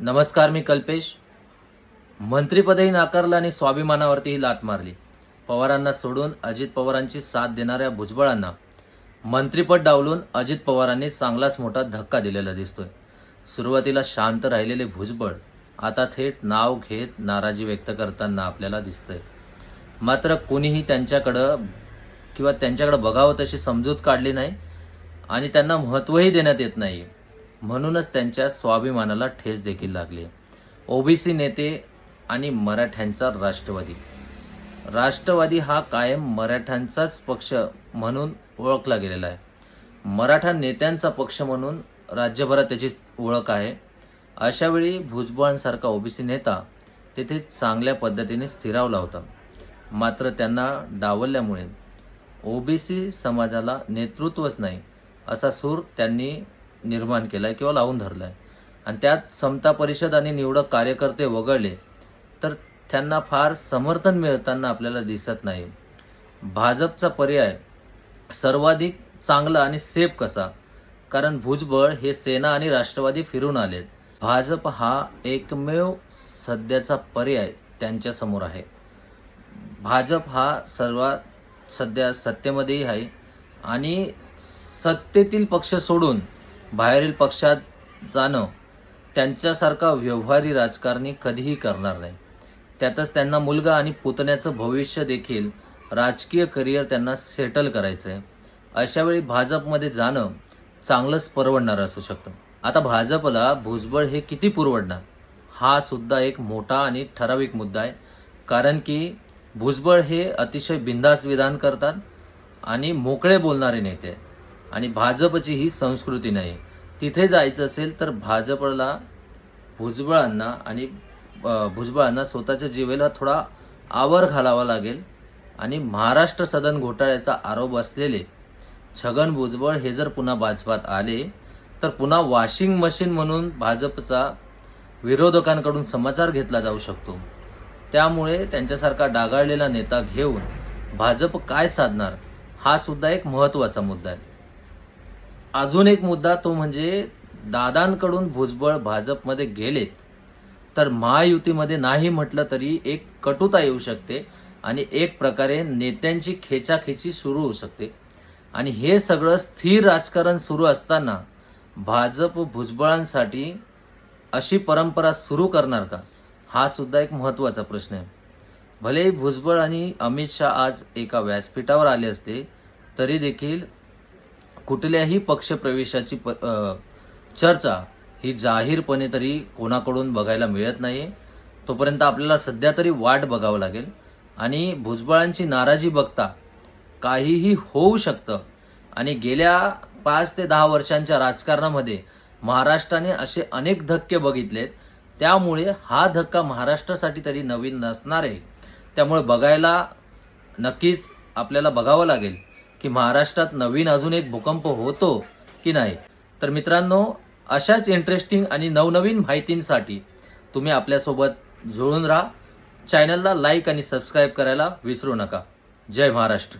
नमस्कार मी कल्पेश. मंत्रीपदही नाकारलं आणि स्वाभिमानावरतीही लाट मारली. पवारांना सोडून अजित पवारांची साथ देणाऱ्या भुजबळांना मंत्रीपद डावलून अजित पवारांनी चांगलाच मोठा धक्का दिलेला दिसतोय. सुरुवातीला शांत राहिलेले भुजबळ आता थेट नाव घेत नाराजी व्यक्त करताना आपल्याला दिसतंय. मात्र कोणीही त्यांच्याकडं किंवा त्यांच्याकडं बघावं तशी समजूत काढली नाही आणि त्यांना महत्त्वही देण्यात येत नाही म्हणूनच त्यांच्या स्वाभिमानाला ठेस देखील लागली. ओबीसी नेते आणि मराठ्यांचा राष्ट्रवादी. राष्ट्रवादी हा कायम मराठ्यांचाच पक्ष म्हणून ओळखला गेलेला आहे. मराठा नेत्यांचा पक्ष म्हणून राज्यभरात त्याची ओळख आहे. अशावेळी भुजबळांसारखा ओबीसी नेता तेथे चांगल्या पद्धतीने स्थिरावला होता. मात्र त्यांना डावलल्यामुळे ओबीसी समाजाला नेतृत्वच नाही असा सूर त्यांनी निर्माण केलाय किंवा लावून धरलाय. आणि त्यात समता परिषद आणि निवडक कार्यकर्ते वगळले तर त्यांना फार समर्थन मिळताना आपल्याला दिसत नाही. भाजपचा पर्याय सर्वाधिक चांगला आणि सेफ कसा? कारण भुजबळ हे सेना आणि राष्ट्रवादी फिरून आलेत. भाजप हा एकमेव सध्याचा पर्याय त्यांच्यासमोर आहे. भाजप हा सर्वात सध्या सत्तेमध्येही आहे आणि सत्तेतील पक्ष सोडून बाहेरील पक्षात जाणं त्यांच्यासारखा व्यवहारी राजकारणी कधीही करणार नाही. त्यातच त्यांना मुलगा आणि पुतण्याचं भविष्य देखील राजकीय करिअर त्यांना सेटल करायचं आहे अशावेळी भाजपमध्ये जाणं चांगलंच परवडणारं असू शकतं. आता भाजपला भुजबळ हे किती पुरवडणार? हा सुद्धा एक मोठा आणि ठराविक मुद्दा आहे. कारण की भुजबळ हे अतिशय बिंदास विधान करतात आणि मोकळे बोलणारे नेते आहेत. आणि भाजपची ही संस्कृती नाही. तिथे जायचं असेल तर भाजपला भुजबळांना आणि भुजबळांना स्वतःच्या जीवेला थोडा आवर घालावा लागेल आणि महाराष्ट्र सदन घोटाळ्याचा आरोप असलेले छगन भुजबळ हे जर पुन्हा भाजपात आले तर पुन्हा वॉशिंग मशीन म्हणून भाजपचा विरोधकांकडून समाचार घेतला जाऊ शकतो. त्यामुळे त्यांच्यासारखा डागाळलेला नेता घेऊन भाजप काय साधणार हा सुद्धा एक महत्त्वाचा मुद्दा आहे. अजून एक मुद्दा तो म्हणजे दादांकडून भुजबळ भाजपमध्ये गेलेत. तर महायुतीमध्ये नाही म्हटलं तरी एक कटुता येऊ शकते आणि एक प्रकारे नेत्यांची खेचाखेची सुरू होऊ शकते. आणि हे सगळं स्थिर राजकारण सुरू असताना भाजप भुजबळांसाठी अशी परंपरा सुरू करणार का? हा सुद्धा एक महत्त्वाचा प्रश्न आहे. भलेही भुजबळ आणि अमित शहा आज एका व्यासपीठावर आले असते तरी देखील कुठल्याही पक्षप्रवेशाची प चर्चा ही जाहीरपणे तरी कोणाकडून बघायला मिळत नाही तोपर्यंत आपल्याला सध्या तरी वाट बघावं लागेल. आणि भुजबळांची नाराजी बघता काहीही होऊ शकतं. आणि गेल्या पाच ते दहा वर्षांच्या राजकारणामध्ये महाराष्ट्राने असे अनेक धक्के बघितलेत. त्यामुळे हा धक्का महाराष्ट्रासाठी तरी नवीन नसणार आहे त्यामुळे बघायला नक्कीच आपल्याला बघावं लागेल. की महाराष्ट्रात नवीन अजून एक भूकंप होतो की नाही? तर मित्रांनो अशाच इंटरेस्टिंग आणि नवनवीन माहितींसाठी तुम्ही आपल्यासोबत जुळून राहा. चॅनलला लाईक आणि सबस्क्राईब करायला विसरू नका. जय महाराष्ट्र.